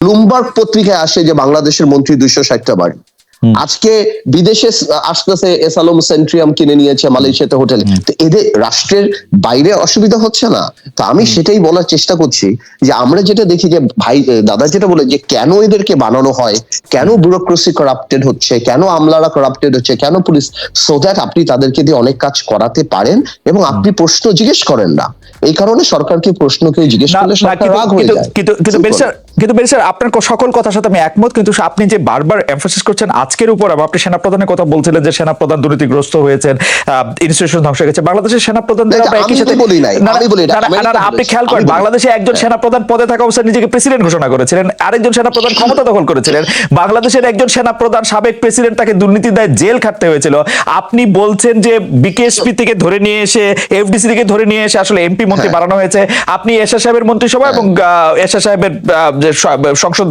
Bloomberg পত্রিকায় আসে যে বাংলাদেশের মন্ত্রী দুইশো ষাটটা বাড়ি। আজকে বিদেশে আসতেছে এসালম সেন্ট্রিয়াম কিনে নিয়েছে মালয়েশিয়াতে হোটেল। তো এদের রাষ্ট্রের বাইরে অসুবিধা হচ্ছে না। তো আমি সেটাই বলার চেষ্টা করছি যে আমরা যেটা দেখি যে ভাই দাদা যেটা বলে যে কেন এদেরকে বানানো হয় কেন ব্যুরোক্রেসি করাপ্টেড হচ্ছে কেন আমলারা করাপ্টেড হচ্ছে কেন পুলিশ সো দ্যাট আপনি তাদেরকে দিয়ে অনেক কাজ করাতে পারেন এবং আপনি প্রশ্ন জিজ্ঞেস করেন না। এই কারণে সরকারকে প্রশ্ন কেউ জিজ্ঞেস করলে সরকার রাগ হয়ে যায়। কিন্তু কিন্তু কিন্তু বেরিস্টার আপনার সকল কথার সাথে আমি একমত কিন্তু আপনি যে বারবার এমফাসিস করছেন আজকের উপর আবার আপনি সেনাপ্রধানের কথা বলছিলেন যে সেনাপ্রধান দুর্নীতিগ্রস্ত হয়েছেন ইনস্টিটিউশন ধ্বংস হয়ে গেছে বাংলাদেশের সেনাপ্রধানদের আমরা একই সাথে আপনি খেয়াল করেন বাংলাদেশে একজন সেনাপ্রধান পদে থাকা অবস্থায় নিজেকে প্রেসিডেন্ট ঘোষণা করেছিলেন আরেকজন সেনাপ্রধান ক্ষমতা দখল করেছিলেন। বাংলাদেশের একজন সেনাপ্রধান সাবেক প্রেসিডেন্ট তাকে দুর্নীতি দায় জেল খাটতে হয়েছিল। আপনি বলছেন যে বিকেএসপি থেকে ধরে নিয়ে এসে এফডিসি থেকে ধরে নিয়ে এসে আসলে এমপি মন্ত্রী হ্যাঁ। বানানো হয়েছে। আপনি এরশাদ সাহেবের মন্ত্রিসভা এবং আহ, এরশাদ সাহেবের যে সংসদ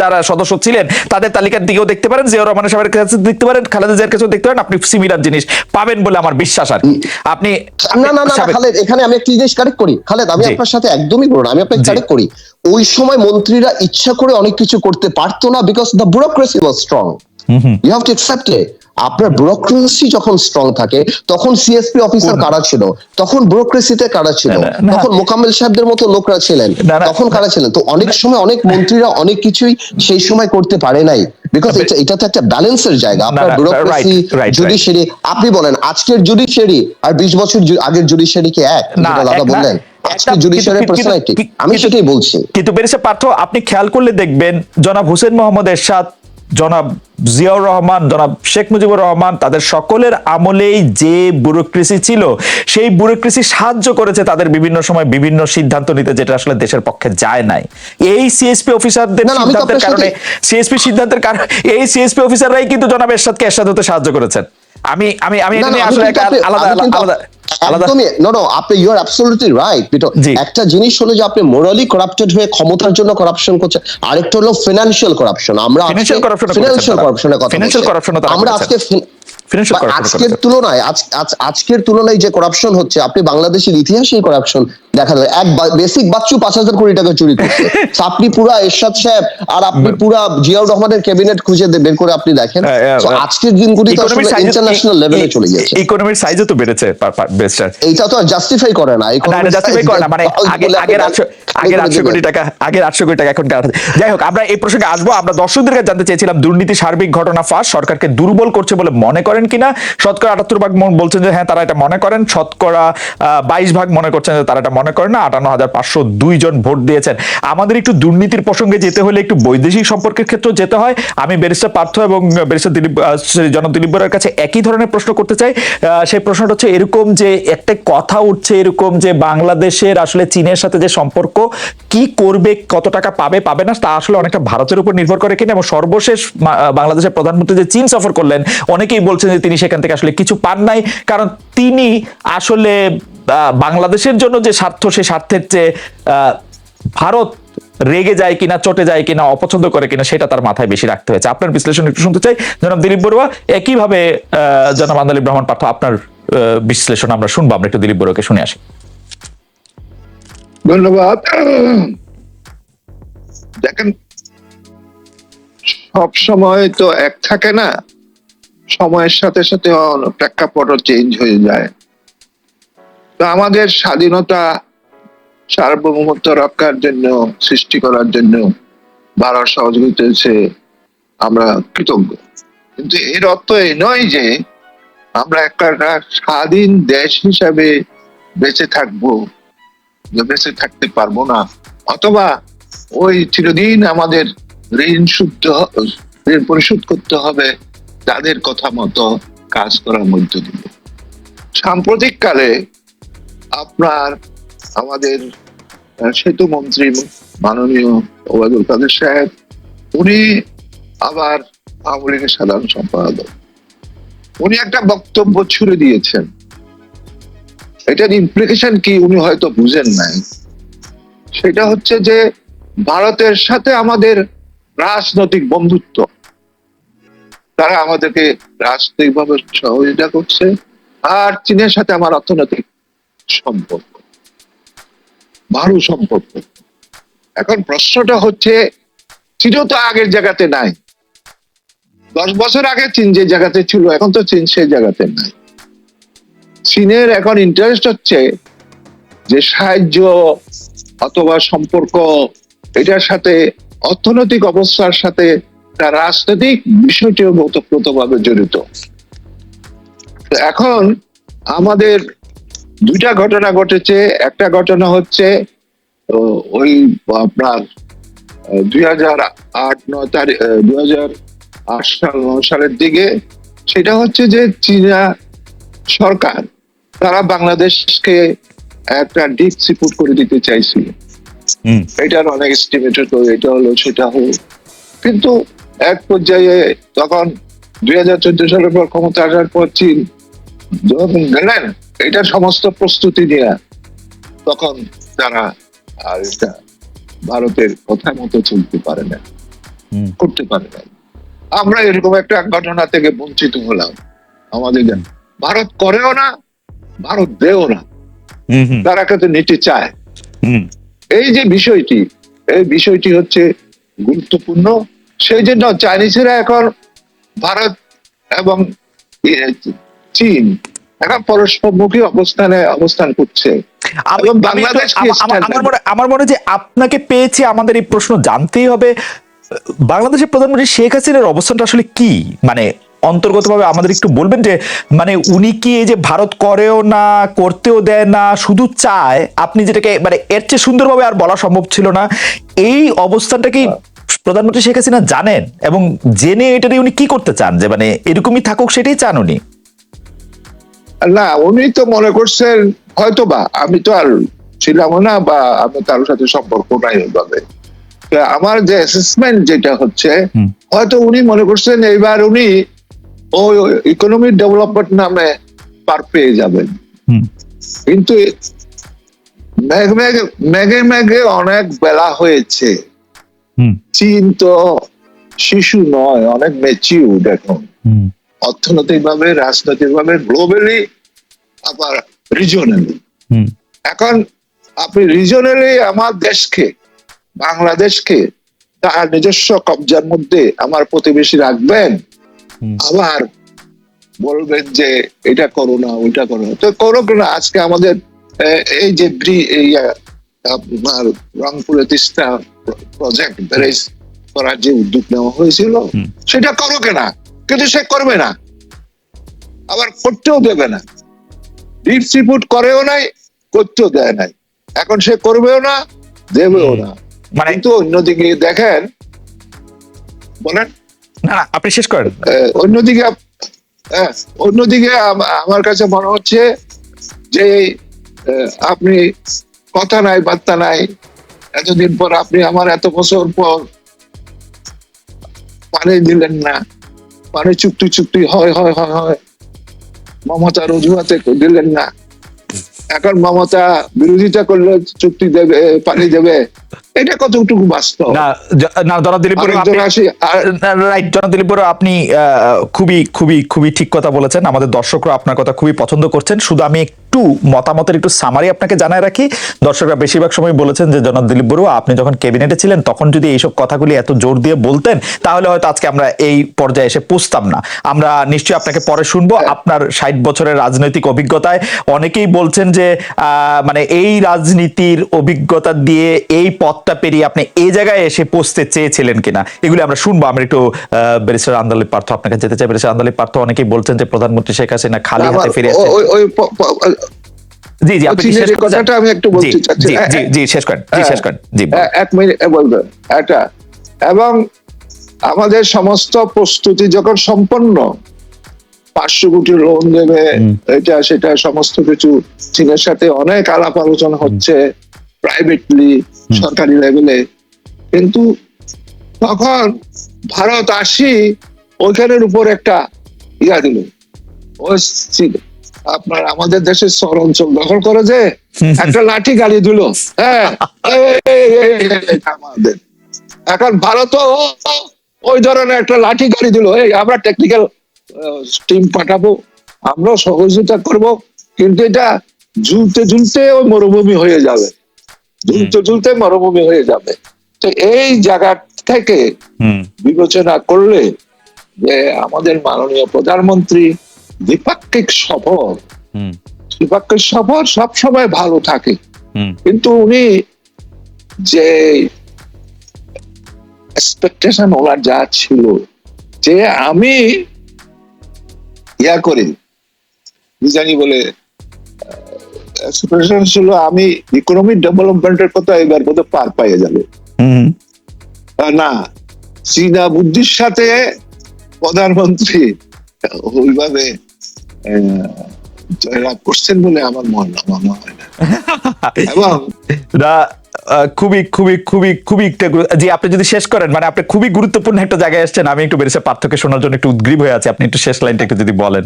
যারা সদস্য ছিলেন তাদের তালিকার দিকেও দেখতে পারেন জিয়াউর রহমানের সাহেবের কাছে দেখতে পারেন খালেদা জিয়ার কাছেও দেখতে পারেন আপনি সিমিলার জিনিস পাবেন বলে আমার বিশ্বাস আর কি। আপনি না না না না খালেদ এখানে আমি একটা জিনিস কারেক্ট করি। খালেদ আমি আপনার সাথে একদমই বলব না আমি আপনাকে কারেক্ট করি। ওই সময় মন্ত্রীরা ইচ্ছা করে অনেক কিছু করতে পারতো না because the bureaucracy was strong you have to accept it আপনার ব্যুরোক্রেসি যখন স্ট্রং থাকে তখন সিএসপি অফিসার কারা ছিল? তখন ব্যুরোক্রেসিতে কারা ছিল। তখন মোকাম্মেল সাহেবদের মতো লোকরা ছিলেন। তখন কারা ছিলেন? তো অনেক সময় অনেক মন্ত্রীরা অনেক কিছুই সেই সময় করতে পারে নাই। বিকজ এটা তো একটা ব্যালেন্সের জায়গা। আপনার ব্যুরোক্রেসি. জুডিশিয়ারি আপনি বলেন আজকের জুডিশিয়ারি আর বিশ বছর আগের জুডিশিয়ারি কি এক? দাদা বললেন। আমি সেটাই বলছি। কিন্তু বেরিসা পার্থ আপনি খেয়াল করলে দেখবেন জনাব হোসেন মোহাম্মদ এরশাদ জনাব জিয়াউর রহমান জনাব শেখ মুজিবুর রহমান তাদের সকলের আমলেই যে ব্যুরোক্রেসি ছিল সেই ব্যুরোক্রেসি সাহায্য করেছে তাদের বিভিন্ন সময় বিভিন্ন সিদ্ধান্ত নিতে যেটা আসলে দেশের পক্ষে যায় নাই। এই সিএসপি অফিসারদের সিদ্ধান্তের কারণে সিএসপি সিদ্ধান্তের কারণে এই সিএসপি অফিসাররাই কিন্তু জনাব এরশাদকে এরশাদ হতে সাহায্য করেছেন। আমি আমি আমি এটা নিয়ে আসলে একটা আলাদা আলাদা একদমই নো নো আপনি ইউ আর অ্যাবসলিউটলি রাইট পিটো একটা জিনিস হলো যে আপনি মোরালি করাপ্টেড হয়ে ক্ষমতার জন্য করাপশন করছেন। আরেকটা হলো ফিনান্সিয়াল করাপশন আমরা ফিনান্সিয়াল করাপশন ফিনান্সিয়াল। করাপশনের কথা আমরা আজকে আজকের তুলনায় আজ- আজ- আজকের তুলনায় যে করাপশন হচ্ছে আপনি বাংলাদেশের ইতিহাসে করাপশন দেখা যায়। এক বেসিক বাচ্চু পাঁচ হাজার কোটি টাকা চুরি করছে। আপনি পুরা এরশাদ সাহেব আর আপনি পুরা জিয়াউর রহমানের ক্যাবিনেট খুঁজে বের করে আপনি দেখেন। হ্যাঁ, হ্যাঁ, হ্যাঁ। আজকের দিনগুলি তো আসলে ইন্টারন্যাশনাল লেভেলে চলে গেছে ইকোনমির সাইজও তো বেড়েছে এইটা তো জাস্টিফাই করে না। justify করে না, মানে আগে- আগের আটশো- আগের আটশো কোটি টাকা আগের আটশো কোটি টাকা এখন যাই হোক আমরা এই প্রসঙ্গে আসব। আমরা দর্শকদের কাছে জানতে চেয়েছিলাম দুর্নীতি সার্বিক ঘটনা ফাঁস সরকারকে দুর্বল করছে বলে মনে করেন কিনা? শতকরা আটাত্তর ভাগ বলছেন যে হ্যাঁ তারা এটা মনে করেন। শতকরা বাইশ ভাগ মনে করছেন যে তারা এটা মনে করেন না। আটান্ন হাজার পাঁচশো দুই জন ভোট দিয়েছেন। আমাদের একটু দুর্নীতির প্রসঙ্গে যেতে হলে একটু বৈদেশিক সম্পর্কের ক্ষেত্রে যেতে হয়। আমি ব্যারিস্টার পার্থ এবং ব্যারিস্টার দিলীপ আহ, দিলীপ বরার কাছে একই ধরনের প্রশ্ন করতে চাই। সেই প্রশ্নটা হচ্ছে এরকম যে একটা কথা উঠছে এরকম যে বাংলাদেশের আসলে চীনের সাথে যে সম্পর্ক কি করবে কত টাকা পাবে পাবে না তা আসলে অনেকটা ভারতের উপর নির্ভর করে কিনা। এবং সর্বশেষ বাংলাদেশের প্রধানমন্ত্রী যে চীন সফর করলেন অনেকেই বলছেন যে তিনি সেখান থেকে আসলে কিছু পান নাই, কারণ তিনি আসলে বাংলাদেশের জন্য যে স্বার্থ সেই স্বার্থের চেয়ে ভারত রেগে যায় কিনা, চটে যায় কিনা, অপছন্দ করে কিনা, সেটা তার মাথায় বেশি রাখতে হয়েছে। আপনার বিশ্লেষণ একটু শুনতে চাই। জনাব দিলীপ বড়ুয়া, একইভাবে জনাব আন্দালিব রহমান পার্থ, আপনার বিশ্লেষণ আমরা শুনব, আমরা একটু দিলীপ বড়ুয়াকে শুনে আসি। ধন্যবাদ। দেখেন, সব সময় তো এক থাকে না। সময়ের সাথে সাথে প্রেক্ষাপটও চেঞ্জ হয়ে যায়। তো আমাদের স্বাধীনতা সার্বভৌমত্ব রক্ষার জন্য, সৃষ্টি করার জন্য ভারত সহযোগিতা হয়েছে আমরা কৃতজ্ঞ। কিন্তু এর অর্থ এই নয় যে আমরা একটা স্বাধীন দেশ হিসাবে বেঁচে থাকব বেঁচে থাকতে পারব না। অথবা ওই চিরদিন আমাদের ঋণ শুদ্ধ ঋণ পরিশোধ করতে হবে। তাদের কথা মতো কাজ করার মধ্য দিয়ে। সাম্প্রতিক কালে আপনার আমাদের সেতু মন্ত্রী মাননীয় ওবায়দুল কাদের সাহেব, উনি আবার আওয়ামী লীগের সাধারণ সম্পাদক। উনি একটা বক্তব্য ছুড়ে দিয়েছেন। এটার ইমপ্লিকেশন কি উনি হয়তো বুঝেন নাই। সেটা হচ্ছে যে, ভারতের সাথে আমাদের রাজনৈতিক বন্ধুত্ব তারা আমাদেরকে রাজনৈতিকভাবে সহযোগিতা করছে আর চীনের সাথে আমার অর্থনৈতিক সম্পর্ক, ভালো সম্পর্ক। এখন প্রশ্নটা হচ্ছে চীনও তো আগের জায়গাতে নাই। দশ বছর আগে চীন যে জায়গাতে ছিল, এখন তো চীন সেই জায়গাতে নাই। চীনের এখন ইন্টারেস্ট হচ্ছে যে সাহায্য অথবা সম্পর্ক, এটার সাথে অর্থনৈতিক অবস্থার সাথে তার রাজনৈতিক বিষয়টিও ভাবে জড়িত। তো এখন আমাদের দুইটা ঘটনা ঘটেছে একটা ঘটনা হচ্ছে ওই আপনার দুই হাজার আট নয় তারিখ দুই হাজার আট সাল নয় সালের দিকে সেটা হচ্ছে যে চীনা সরকার তারা বাংলাদেশকে একটা ডিপ সিপুট করে দিতে চাইছিল। এটার অনেক এস্টিমেট হতো এটা হলো সেটা হলো কিন্তু এক পর্যায়ে তখন দুই হাজার চোদ্দ সালের পর ক্ষমতা আসার পর চীন যখন গেলেন এটার সমস্ত প্রস্তুতি নিয়ে তখন তারা আর এটা ভারতের কথা মতো চলতে পারে না করতে পারে না। আমরা এরকম একটা ঘটনা থেকে বঞ্চিত হলাম আমাদের জন্য। ভারত করেও না ভারত দেও না। তারা কিন্তু নিতে চায়। এই যে বিষয়টি এই বিষয়টি হচ্ছে গুরুত্বপূর্ণ। সেই জন্য চাইনিজেরা এখন ভারত এবং চীন এখন পরস্পরমুখী অবস্থানে অবস্থান করছে। আমার মনে আমার মনে হয় যে আপনাকে পেয়েছি আমাদের এই প্রশ্ন জানতেই হবে। বাংলাদেশের প্রধানমন্ত্রী শেখ হাসিনার অবস্থানটা আসলে কি? মানে অন্তর্গতভাবে আমাদের একটু বলবেন যে মানে উনি কি এই যে ভারত করেও না করতেও দেয় না শুধু চায়? আপনি যেটাকে মানে এর চেয়ে সুন্দরভাবে আর বলা সম্ভব ছিল না। এই অবস্থানটা কি প্রধানমন্ত্রী শেখ হাসিনা জানেন এবং জেনে এটা উনি কি করতে চান? যে মানে এরকমই থাকুক সেটাই চান উনি। না উনি তো মনে করছেন হয়তো বা আমি তো আর ছিলাম না বা আমি কারোর সাথে সম্পর্ক নাই ওইভাবে। আমার যে অ্যাসেসমেন্ট যেটা হচ্ছে হয়তো উনি মনে করছেন এইবার উনি ওই ইকোনমিক ডেভেলপমেন্ট নামে পার পেয়ে যাবেন। কিন্তু মেঘ মেঘে মেঘে মেঘে অনেক বেলা হয়েছে। চীন তো শিশু নয় অনেক ম্যাচিউড এখন। অর্থনৈতিক ভাবে রাজনৈতিক ভাবে গ্লোবালি আবার রিজনালি এখন আপনি রিজনালি আমার দেশকে বাংলাদেশকে তার নিজস্ব কবজার মধ্যে আমার প্রতিবেশী রাখবেন আবার বলবেন যে এটা করো না ওইটা করো। তো করো না আজকে আমাদের এই যে আপনার রংপুরে তিস্তা প্রজেক্ট ব্যারেজ করার যে উদ্যোগ নেওয়া হয়েছিল। সেটা করো কেনা কিন্তু সে করবে না। আবার করতেও দেবে না। ডিপ সিপুট করেও নাই করতেও দেয় নাই। এখন সে করবেও না দেবেও না। মানে কিন্তু অন্যদিকে দেখেন বলেন। না না আপনি শেষ করেন। অন্যদিকে অন্যদিকে আমার কাছে মনে হচ্ছে যে আপনি কথা নাই বার্তা নাই এতদিন পর আপনি আমার এত বছর পর পানি দিলেন না। পানি চুক্তি চুক্তি, হয় হয় হয় হয়। মমতার অজুহাতে দিলেন না। এখন মমতা বিরোধিতা করলে চুক্তি দেবে পানি দেবে এটা কতটুকু বাস্তব? না না রাইট জনাব আপনি খুবই খুবই খুবই ঠিক কথা বলেছেন। আমাদের দর্শকরা আপনার কথা খুবই পছন্দ করছেন। শুধু আমি একটু মতামতের একটু সামারি আপনাকে জানায় রাখি। দর্শকরা বেশিরভাগ সময় বলেছেন যে জনাব দিলীপ বড়ুয়া আপনি যখন ক্যাবিনেটে ছিলেন তখন যদি এইসব কথাগুলি এত জোর দিয়ে বলতেন তাহলে হয়তো আজকে আমরা এই পর্যায়ে এসে পুষতাম না। আমরা নিশ্চয়ই আপনাকে পরে শুনব। আপনার ষাট বছরের রাজনৈতিক অভিজ্ঞতায় অনেকেই বলছেন যে আহ, মানে এই রাজনীতির অভিজ্ঞতা দিয়ে এই পথটা পেরিয়ে আপনি এই জায়গায় এসে পৌঁছতে চেয়েছিলেন কিনা? এগুলি আমরা শুনব। আমরা একটু ব্যারিস্টার আন্দালি পার্থ আপনাকে যেতে চাই। ব্যারিস্টার আন্দালি পার্থ অনেকেই বলছেন যে প্রধানমন্ত্রী শেখ হাসিনা খালি হাতে ফিরে জি জি আপনি শেষ এই করতে চান? কথাটা আমি একটু বলতে জি, চাচ্ছি। জি জি জি শেষ করেন। জি। শেষ করেন। জি এক মিনিট বলবে এটা এবং আমাদের সমস্ত প্রস্তুতি যখন সম্পন্ন পাঁচশো কোটি লোন দেবে এটা সেটা সমস্ত কিছু চীনের সাথে অনেক আলাপ আলোচনা হচ্ছে প্রাইভেটলি সরকারি লেভেলে কিন্তু তখন ভারত আসি ওইখানের উপর একটা ইয়া দিল ওই আপনার আমাদের দেশের শহর অঞ্চল দখল করে যে একটা লাঠি গাড়ি দিল হ্যাঁ আমাদের। এখন ভারতও ওই ধরনের একটা লাঠি গাড়ি দিল এই আমরা টেকনিক্যাল টিম পাঠাবো আমরা সহযোগিতা করব কিন্তু এটা ঝুলতে ঝুলতে ওই মরুভূমি হয়ে যাবে। ঝুলতে ঝুলতে মরুভূমি হয়ে যাবে। তো এই জায়গা থেকে বিবেচনা করলে যে আমাদের মাননীয় প্রধানমন্ত্রী দ্বিপাক্ষিক সফর দ্বিপাক্ষিক সফর সবসময় ভালো থাকে। কিন্তু উনি যে এক্সপেকটেশন ওনার যা ছিল যে আমি ইয়া করি। জানি বলে এক্সপেকটেশন ছিল আমি ইকোনমিক ডেভেলপমেন্টের কথা এবার বোধ পার পাইয়ে যাবে। না চীনা বুদ্ধির সাথে প্রধানমন্ত্রী ওইভাবে জয়লাভ করছেন বলে আমার মনে আমার মনে হয় না। এবং খুবই খুবই খুবই খুবই একটা জি আপনি যদি শেষ করেন মানে আপনি খুবই গুরুত্বপূর্ণ একটা জায়গায় এসেছেন আমি একটু বেরেছে পার্থক্য শোনার জন্য একটু উদ্গ্রীব হয়ে আছি আপনি একটু শেষ লাইনটা একটু যদি বলেন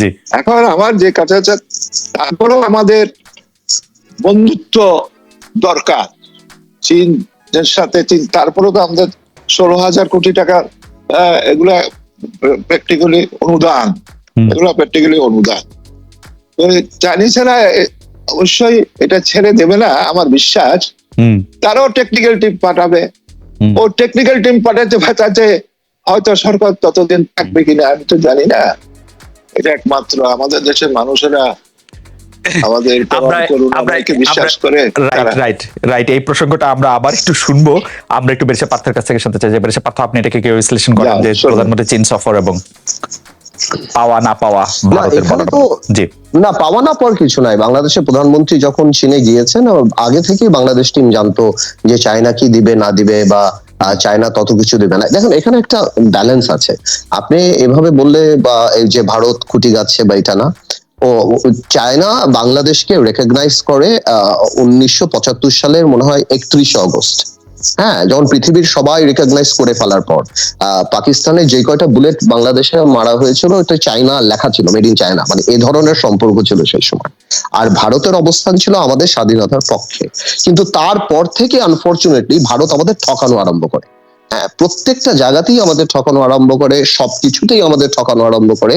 জি এখন আমার যে কাছে আছে তারপরেও আমাদের বন্ধুত্ব দরকার চীনের সাথে চীন তারপরেও তো আমাদের ষোলো হাজার কোটি টাকা এগুলা প্র্যাকটিক্যালি অনুদান। এগুলো প্র্যাকটিক্যালি অনুদান চাইনিজেরা অবশ্যই এটা ছেড়ে দেবে না আমার বিশ্বাস। হুম। তারাও টেকনিক্যাল টিম পাঠাবে। ও টেকনিক্যাল টিম পাঠাতে পাঠাতে হয়তো সরকার ততদিন থাকবে কিনা আমি তো জানি না। এটা একমাত্র আমাদের দেশের মানুষেরা আমাদের বিশ্বাস করে রাইট রাইট এই প্রসঙ্গটা আমরা আবার একটু শুনব। আমরা একটু বেরেছে পার্থের কাছ থেকে শুনতে চাই যে আপনি এটাকে কেউ বিশ্লেষণ করেন যে প্রধানমন্ত্রী চীন সফর এবং পাওয়া না পাওয়া এখানে তো জি। না পাওয়া না পর কিছু নাই। বাংলাদেশের প্রধানমন্ত্রী যখন চীনে গিয়েছেন আগে থেকেই বাংলাদেশ টিম জানতো যে চায়না কি দিবে না দিবে বা চায়না তত কিছু দিবে না। দেখুন এখানে একটা ব্যালেন্স আছে। আপনি এভাবে বললে বা এই যে ভারত খুঁটি গাচ্ছে বা এটা না ও চায়না বাংলাদেশকে রেকগনাইজ করে উনিশশো পঁচাত্তর সালের মনে হয় একত্রিশে অগস্ট হ্যাঁ যখন পৃথিবীর সবাই রিকগনাইজ করে ফেলার পর পাকিস্তানে যে কয়টা বুলেট বাংলাদেশে মারা হয়েছিল ওটা চায়না লেখা ছিল মেড ইন চায়না মানে এ ধরনের সম্পর্ক ছিল সেই সময়। আর ভারতের অবস্থান ছিল আমাদের স্বাধীনতার পক্ষে। কিন্তু তারপর থেকে আনফর্চুনেটলি ভারত আমাদের ঠকানো আরম্ভ করে। হ্যাঁ প্রত্যেকটা জায়গাতেই আমাদের ঠকানো আরম্ভ করে, সবকিছুতেই আমাদের ঠকানো আরম্ভ করে।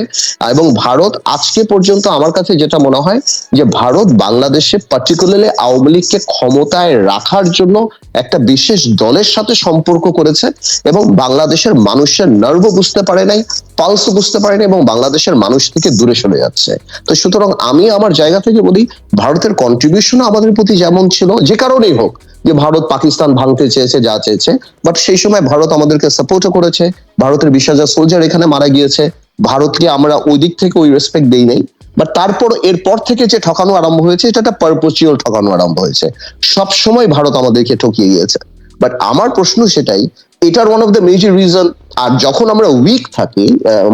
এবং ভারত আজকে পর্যন্ত আমার কাছে যেটা মনে হয় যে ভারত বাংলাদেশে পার্টিকুলারলি আওয়ামী লীগকে ক্ষমতায় রাখার জন্য একটা বিশেষ দলের সাথে সম্পর্ক করেছে এবং বাংলাদেশের মানুষের নার্ভ বুঝতে পারে নাই পালস বুঝতে পারে নাই এবং বাংলাদেশের মানুষ থেকে দূরে সরে যাচ্ছে। তো সুতরাং আমি আমার জায়গা থেকে বলি, ভারতের কন্ট্রিবিউশন আমাদের প্রতি যেমন ছিল, যে কারণেই হোক যে ভারত পাকিস্তান ভাঙতে চেয়েছে যা চেয়েছে। বাট সেই সময় ভারত আমাদেরকে সাপোর্টও করেছে। ভারতের বিশ হাজার সোলজার এখানে মারা গিয়েছে। ভারতকে আমরা ওই দিক থেকে ওই রেসপেক্ট দেই নাই। বাট তারপর এরপর থেকে যে ঠকানো আরম্ভ হয়েছে এটা একটা পারপোচিয়াল ঠকানো আরম্ভ হয়েছে। সব সময় ভারত আমাদেরকে ঠকিয়ে গিয়েছে। বাট আমার প্রশ্ন সেটাই এটার one of the major reason আর যখন আমরা উইক থাকি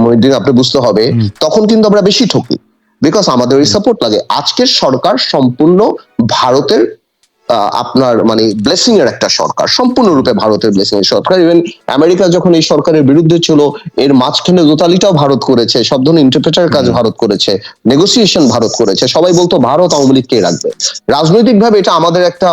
মহিউদ্দিন আপনি বুঝতে হবে তখন কিন্তু আমরা বেশি ঠকি। বিকজ আমাদের ওই সাপোর্ট লাগে। আজকের সরকার সম্পূর্ণ ভারতের আপনার মানে ব্লেসিং এর একটা সরকার সম্পূর্ণরূপে ভারতের ব্লেসিং এর সরকার। ইভেন আমেরিকা যখন এই সরকারের বিরুদ্ধে ছিল এর মাঝখানে দোতালিটাও ভারত করেছে সব ধরনের ইন্টারপ্রেটার কাজ ভারত করেছে নেগোসিয়েশন ভারত করেছে। সবাই বলতো ভারত আওয়ামী লীগকে রাখবে। রাজনৈতিক ভাবে এটা আমাদের একটা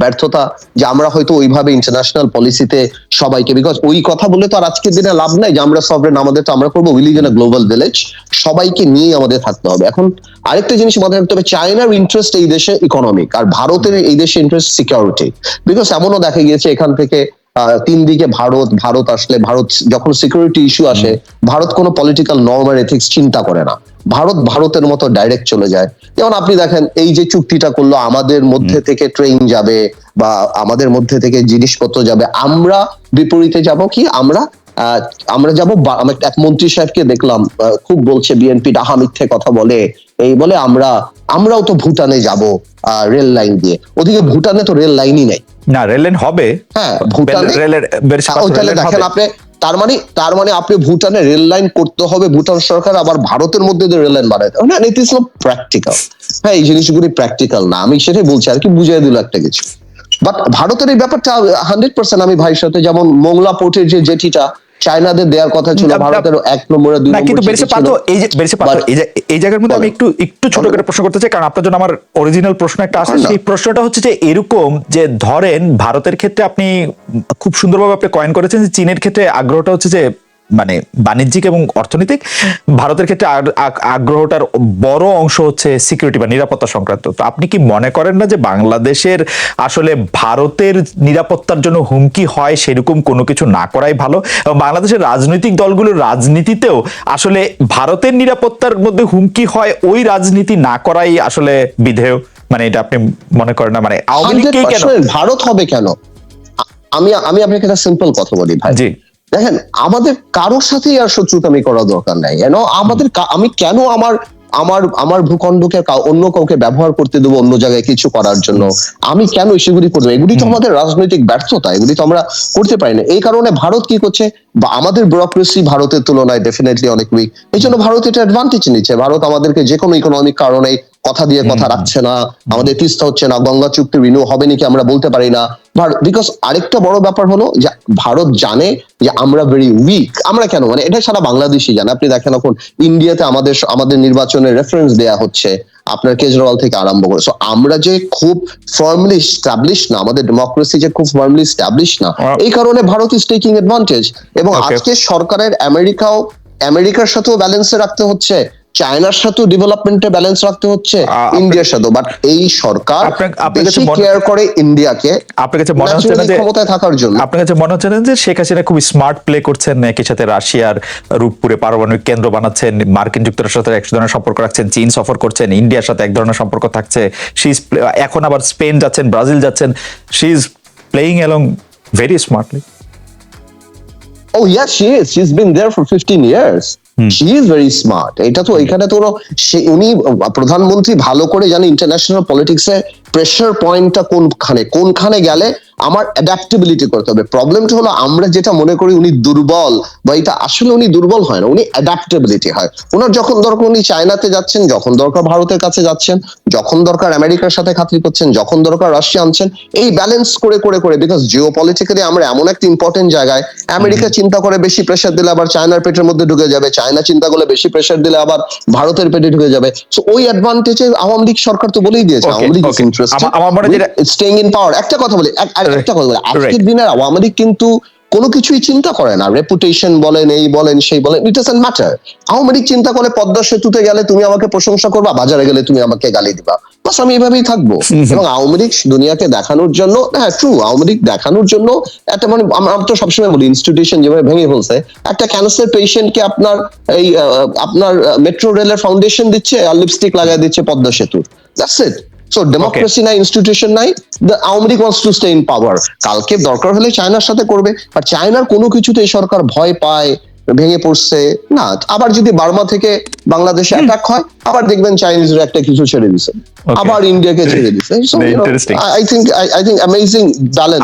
ব্যর্থতা যে আমরা হয়তো ওইভাবে ইন্টারন্যাশনাল পলিসিতে সবাইকে বিকজ ওই কথা বলে তো আর আজকের দিনে লাভ নাই যে আমরা সবরেন আমাদের তো আমরা করব উইলিজ এন গ্লোবাল ভিলেজ সবাইকে নিয়ে আমাদের থাকতে হবে। এখন আরেকটা জিনিস মাথায় রাখতে হবে চায়নার ইন্টারেস্ট এই দেশে ইকোনমিক আর ভারতের এই দেশে ইন্টারেস্ট সিকিউরিটি বিকজ এমনও দেখা গিয়েছে এখান থেকে তিন দিকে ভারত ভারত আসলে ভারত যখন সিকিউরিটি ইস্যু আসে ভারত কোনো পলিটিক্যাল নর্ম আর এথিক্স চিন্তা করে না। ভারত ভারতের মতো ডাইরেক্ট চলে যায়। যেমন আপনি দেখেন এই যে চুক্তিটা করল আমাদের মধ্যে থেকে ট্রেন যাবে বা আমাদের মধ্যে থেকে জিনিসপত্র যাবে আমরা বিপরীতে যাব কি? আমরা আমরা যাব এক মন্ত্রী সাহেবকে দেখলাম খুব বলছে বিএনপি ডাহা মিথ্যে কথা বলে। এই বলে আমরা আমরাও তো ভুটানে যাব রেল লাইন দিয়ে। ওদিকে ভুটানে তো রেল লাইনই নেই। না রেল লাইন হবে। হ্যাঁ ভুটানে রেলের দেখেন আপনি তার মানে তার মানে আপনি ভুটানে রেল লাইন করতে হবে ভুটান সরকার আবার ভারতের মধ্যে দিয়ে রেল লাইন বানাইতে হবে না ইট ইজ নট প্র্যাকটিক্যাল হ্যাঁ এই জিনিসগুলি প্র্যাকটিক্যাল না। আমি সেটাই বলছি আর কি বুঝিয়ে দিল একটা কিছু। বাট ভারতের এই ব্যাপারটা হান্ড্রেড পার্সেন্ট আমি ভাইয়ের সাথে যেমন মোংলা পোর্টের যে জেটিটা চায়নাদের দেওয়ার কথা ছিল ভারতের এক নম্বরে দুই কিন্তু নম্বর জেটি পার্থ ছিল। এই যে পার্থ But- এই যে এই জায়গার মধ্যে আমি একটু একটু ছোট করে প্রশ্ন করতে চাই কারণ আপনার জন্য আমার অরিজিনাল প্রশ্ন একটা বলেন সেই প্রশ্নটা হচ্ছে যে এরকম যে ধরেন ভারতের ক্ষেত্রে আপনি খুব সুন্দরভাবে আপনি কয়েন করেছেন যে চীনের ক্ষেত্রে আগ্রহটা হচ্ছে যে মানে বাণিজ্যিক এবং অর্থনৈতিক ভারতের ক্ষেত্রে আগ্রহটার বড় অংশ হচ্ছে সিকিউরিটি বা নিরাপত্তা সংক্রান্ত। তো আপনি কি মনে করেন না যে বাংলাদেশের আসলে ভারতের নিরাপত্তার জন্য হুমকি হয় সেরকম কোনো কিছু না করাই ভালো? এবং বাংলাদেশের রাজনৈতিক দলগুলোর রাজনীতিতেও আসলে ভারতের নিরাপত্তার মধ্যে হুমকি হয় ওই রাজনীতি না করাই আসলে বিধেয়? মানে এটা আপনি মনে করেন না? মানে আওয়ামী লীগকেই কেন? ভারত হবে কেন? আমি আমি আপনাকে একটা সিম্পল কথা বলি ভাই। জি। দেখেন আমাদের কারোর সাথেই আর শত্রুতামি করা দরকার নাই। কেন? আমাদের আমি কেন আমার আমার আমার ভূখণ্ডকে অন্য কাউকে ব্যবহার করতে দেবো অন্য জায়গায় কিছু করার জন্য? আমি কেন সেগুলি করব? এগুলি তো আমাদের রাজনৈতিক ব্যর্থতা এগুলি তো আমরা করতে পারি না। এই কারণে ভারত কি করছে? বা আমাদের ব্যুরোক্রেসি ভারতের তুলনায় ডেফিনেটলি অনেক উইক এই জন্য ভারত এটা অ্যাডভান্টেজ নিচ্ছে। ভারত আমাদেরকে যে কোনো ইকোনমিক কারণে কথা দিয়ে কথা রাখছে না আমাদের তিস্তা হচ্ছে না গঙ্গা চুক্তি রিনিউ হবে নাকি আমরা বলতে পারি না। বিকজ আরেকটা বড় ব্যাপার হলো যে ভারত জানে যে আমরা ভেরি উইক আমরা কেন? মানে এটা সারা বাংলাদেশি জানে। আপনি দেখেন এখন ইন্ডিয়াতে আমাদের আমাদের নির্বাচনের রেফারেন্স দেয়া হচ্ছে আপনার কেজরিওয়াল থেকে আরম্ভ করে। সো আমরা যে খুব ফার্মলি স্টাবলিশ না আমাদের ডেমোক্রেসি যে খুব ফার্মলি স্টাবলিশ না এই কারণে ভারত ইজ টেকিং অ্যাডভান্টেজ এবং আজকে সরকারের আমেরিকাও আমেরিকার সাথেও ব্যালেন্সে রাখতে হচ্ছে। চায়নার সাথেও ডেভেলপমেন্টে ব্যালেন্স রাখতে হচ্ছে ইন্ডিয়ার সাথেও বাট এই সরকার বেশি কেয়ার করে ইন্ডিয়াকে আপনার কাছে মনে হচ্ছে না যে ক্ষমতায় থাকার জন্য আপনার কাছে মনে হচ্ছে না যে শেখ হাসিনা খুব স্মার্ট প্লে করছেন একই সাথে রাশিয়ার রূপপুরে পারমাণবিক কেন্দ্র বানাচ্ছেন মার্কিন যুক্তরাষ্ট্রের সাথে এক ধরনের সম্পর্ক রাখছেন চীন সফর করছেন ইন্ডিয়ার সাথে এক ধরনের সম্পর্ক থাকছে শি এখন আবার স্পেন যাচ্ছেন ব্রাজিল যাচ্ছেন she is playing along very smartly Oh yeah, she is. She's been there for 15 years. She is very smart এটা তো এখানে তো সে- উনি প্রধানমন্ত্রী ভালো করে জানে ইন্টারন্যাশনাল পলিটিক্স এ প্রেশার পয়েন্টটা কোনখানে? কোনখানে গেলে আমার অ্যাডাপ্টেবিলিটি করতে হবে? প্রবলেমটা হলো আমরা যেটা মনে করি উনি দুর্বল বা এটা আসলে উনি দুর্বল হয় না উনি অ্যাডাপ্টেবিলিটি হয়। ওনার যখন দরকার উনি চায়নাতে যাচ্ছেন যখন দরকার ভারতের কাছে যাচ্ছেন যখন দরকার আমেরিকার সাথে খাতির করছেন যখন দরকার রাশিয়া আনছেন এই ব্যালেন্স করে করে করে বিকজ জিও পলিটিক্যালি আমরা এমন একটা ইম্পর্টেন্ট জায়গায় আমেরিকা চিন্তা করে বেশি প্রেশার দিলে আবার চায়নার পেটের মধ্যে ঢুকে যাবে চায়না চিন্তা করলে বেশি প্রেশার দিলে আবার ভারতের পেটে ঢুকে যাবে। সো ওই অ্যাডভান্টেজে আওয়ামী লীগ সরকার তো বলেই দিয়েছে আওয়ামী লীগ আমার- মনে যেটা- স্টেইং ইন পাওয়ার একটা কথা বলি একটা কথা বলি আজকের দিনের আওয়ামী লীগ কিন্তু কোনো কিছুই চিন্তা করে না। রেপুটেশন বলেন এই বলেন সেই বলেন it doesn't matter Awami League চিন্তা করে পদ্মা সেতুতে গেলে তুমি আমাকে প্রশংসা করবা বাজারে গেলে তুমি আমাকে গালি দিবা। বাস আমি এভাবেই থাকব। এবং আওয়ামী লীগ দুনিয়াকে দেখানোর জন্য হ্যাঁ ট্রু আওয়ামী লীগ দেখানোর জন্য একটা মানে আমরা তো সবসময় বলি ইনস্টিটিউশন যেভাবে ভেঙে ফেলছে একটা ক্যান্সার পেশেন্টকে আপনার এই আপনার মেট্রো রেলের ফাউন্ডেশন দিচ্ছে আর লিপস্টিক লাগাই দিচ্ছে Padma Setu that's it so democracy নাই ইনস্টিটিউশন নাই Awami League wants to stay in power কালকে দরকার হলে চায়নার সাথে করবে আর চায়নার কোনো কিছুতে সরকার ভয় পায় ভেঙে পড়ছে না। আবার যদি বার্মা থেকে বাংলাদেশে অ্যাটাক হয় আবার দেখবেন চাইনিজরা একটা কিছু ছেড়ে দিছে। আবার ইন্ডিয়াকে ছেড়ে দিছে. I think I think amazing balance